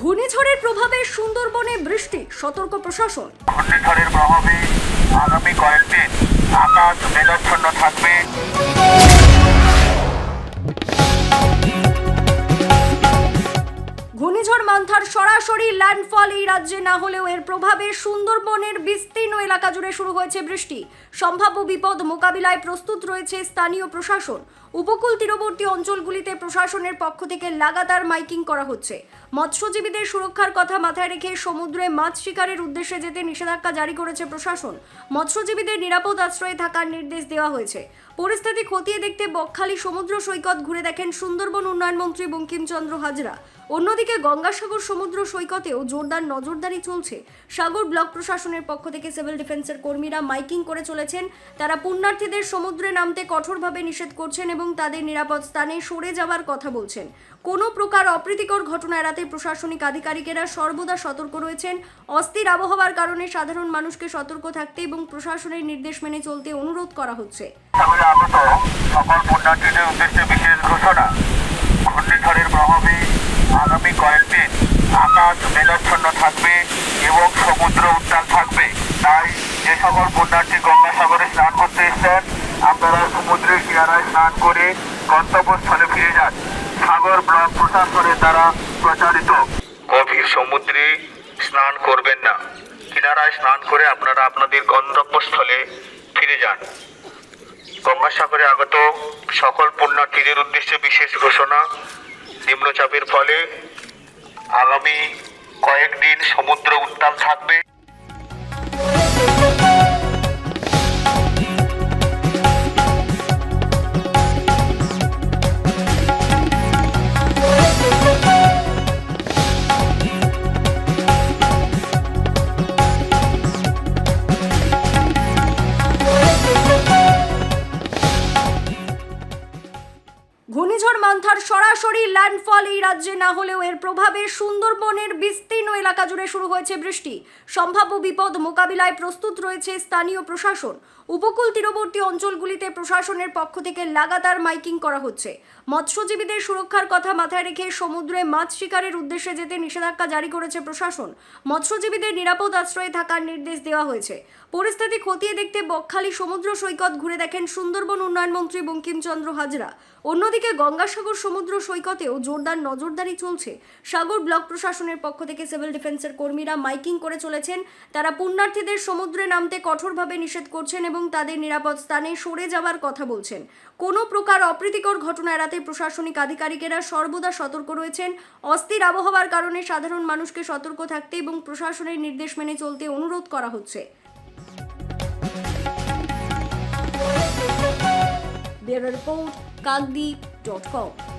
ঘূর্ণিঝড়ের প্রভাবে সুন্দরবনে বৃষ্টি সতর্ক প্রশাসন। ঘূর্ণিঝড়ের প্রভাবে আগামী কয়েকদিন আকাশ মেঘাচ্ছন্ন থাকবে। মান্থার সরাসরি ল্যান্ডফল এই রাজ্যে না হলেও এর প্রভাবে সুন্দরবনের বিস্তীর্ণ এলাকা জুড়ে শুরু হয়েছে বৃষ্টি। সম্ভাব্য বিপদ মোকাবিলায় প্রস্তুত রয়েছে স্থানীয় প্রশাসন। উপকূল তীরবর্তী অঞ্চলগুলিতে প্রশাসনের পক্ষ থেকে লাগাতার মাইকিং করা হচ্ছে। মৎস্যজীবীদের সুরক্ষার কথা মাথায় রেখে সমুদ্রে মাছ শিকারের উদ্দেশ্যে যেতে নিষেধাজ্ঞা জারি করেছে প্রশাসন। মৎস্যজীবীদের নিরাপদ আশ্রয়ে থাকার নির্দেশ দেওয়া হয়েছে। পরিস্থিতি খতিয়ে দেখতে বকখালি সমুদ্র সৈকত ঘুরে দেখেন সুন্দরবন উন্নয়ন মন্ত্রী বঙ্কিমচন্দ্র হাজরা। অন্যদিকে গঙ্গাসাগর সমুদ্র সৈকতেও জোরদার নজরদারি চলছে। সাগর ব্লক প্রশাসনের পক্ষ থেকে সিভিল ডিফেন্সের কর্মীরা মাইকিং করে চলেছেন। তারা পুণ্যার্থীদের সমুদ্রে নামতে কঠোরভাবে নিষেধ করছেন এবং তাদের নিরাপদ স্থানে সরে যাওয়ার কথা বলছেন। কোনো প্রকার অপ্রীতিকর ঘটনা এড়াতে প্রশাসনিক আধিকারিকেরা সর্বদা সতর্ক রয়েছেন। অস্থির আবহাওয়ার কারণে সাধারণ মানুষকে সতর্ক থাকতে এবং প্রশাসনের নির্দেশ মেনে চলতে অনুরোধ করা হচ্ছে। সকল পুণ্যার্থীদের উদ্দেশ্যে বিশেষ ঘোষণা। ঘূর্ণিঝড়ের প্রভাবে আগামী কয়েকদিন আকাশ মেঘাচ্ছন্ন থাকবে এবং সমুদ্র উত্তাল থাকবে। তাই যে সকল পুণ্যার্থী গঙ্গাসাগরে স্নান করতে এসছেন, আপনারা সমুদ্রের কিনারায় স্নান করে গন্তব্যস্থলে ফিরে যান। সাগর ব্লক প্রশাসনের দ্বারা প্রচারিত। গভীর সমুদ্রে স্নান করবেন না। কিনারায় স্নান করে আপনারা আপনাদের গন্তব্যস্থলে ফিরে যান। গঙ্গাসাগরে আগত সকল পুণ্যার্থীদের উদ্দেশ্যে বিশেষ ঘোষণা নিম্নচাপের ফলে আগামী কয়েকদিন সমুদ্র উত্তাল থাকবে। ঘূর্ণিঝড় মান্থার সরাসরি ল্যান্ডফল এই রাজ্যে না হলেও এর প্রভাবে সুন্দরবনের বিস্তীর্ণ এলাকা জুড়ে শুরু হয়েছে বৃষ্টি। সম্ভাব্য বিপদ মোকাবিলায় প্রস্তুত রয়েছে স্থানীয় প্রশাসন। উপকূল তীরবর্তী অঞ্চলগুলিতে প্রশাসনের পক্ষ থেকে লাগাতার মাইকিং করা হচ্ছে। মৎস্যজীবীদের সুরক্ষার কথা মাথায় রেখে সমুদ্রে মাছ শিকারের উদ্দেশ্যে যেতে নিষেধাজ্ঞা জারি করেছে প্রশাসন। মৎস্যজীবীদের নিরাপদ আশ্রয়ে থাকার নির্দেশ দেওয়া হয়েছে। পরিস্থিতি খতিয়ে দেখতে বকখালি সমুদ্র সৈকত ঘুরে দেখেন সুন্দরবন উন্নয়ন মন্ত্রী বঙ্কিমচন্দ্র হাজরা। অন্যদিকে গঙ্গাসাগর সমুদ্র সৈকতেও জোরদার নজরদারি চলছে। সাগর ব্লক প্রশাসনের পক্ষ থেকে সিভিল ডিফেন্সের কর্মীরা মাইকিং করে চলেছেন। তারা পুণ্যার্থীদের সমুদ্রে নামতে কঠোরভাবে নিষেধ করছেন এবং তাদের নিরাপদ স্থানে সরে যাওয়ার কথা বলছেন। কোনো প্রকার অপ্রীতিকর ঘটনা এড়াতে প্রশাসনিক আধিকারিকেরা সর্বদা সতর্ক রয়েছেন। অস্থির আবহাওয়ার কারণে সাধারণ মানুষকে সতর্ক থাকতে এবং প্রশাসনের নির্দেশ মেনে চলতে অনুরোধ করা হচ্ছে। Bureau report, Kakdwip. www.thebusinesscoach.com.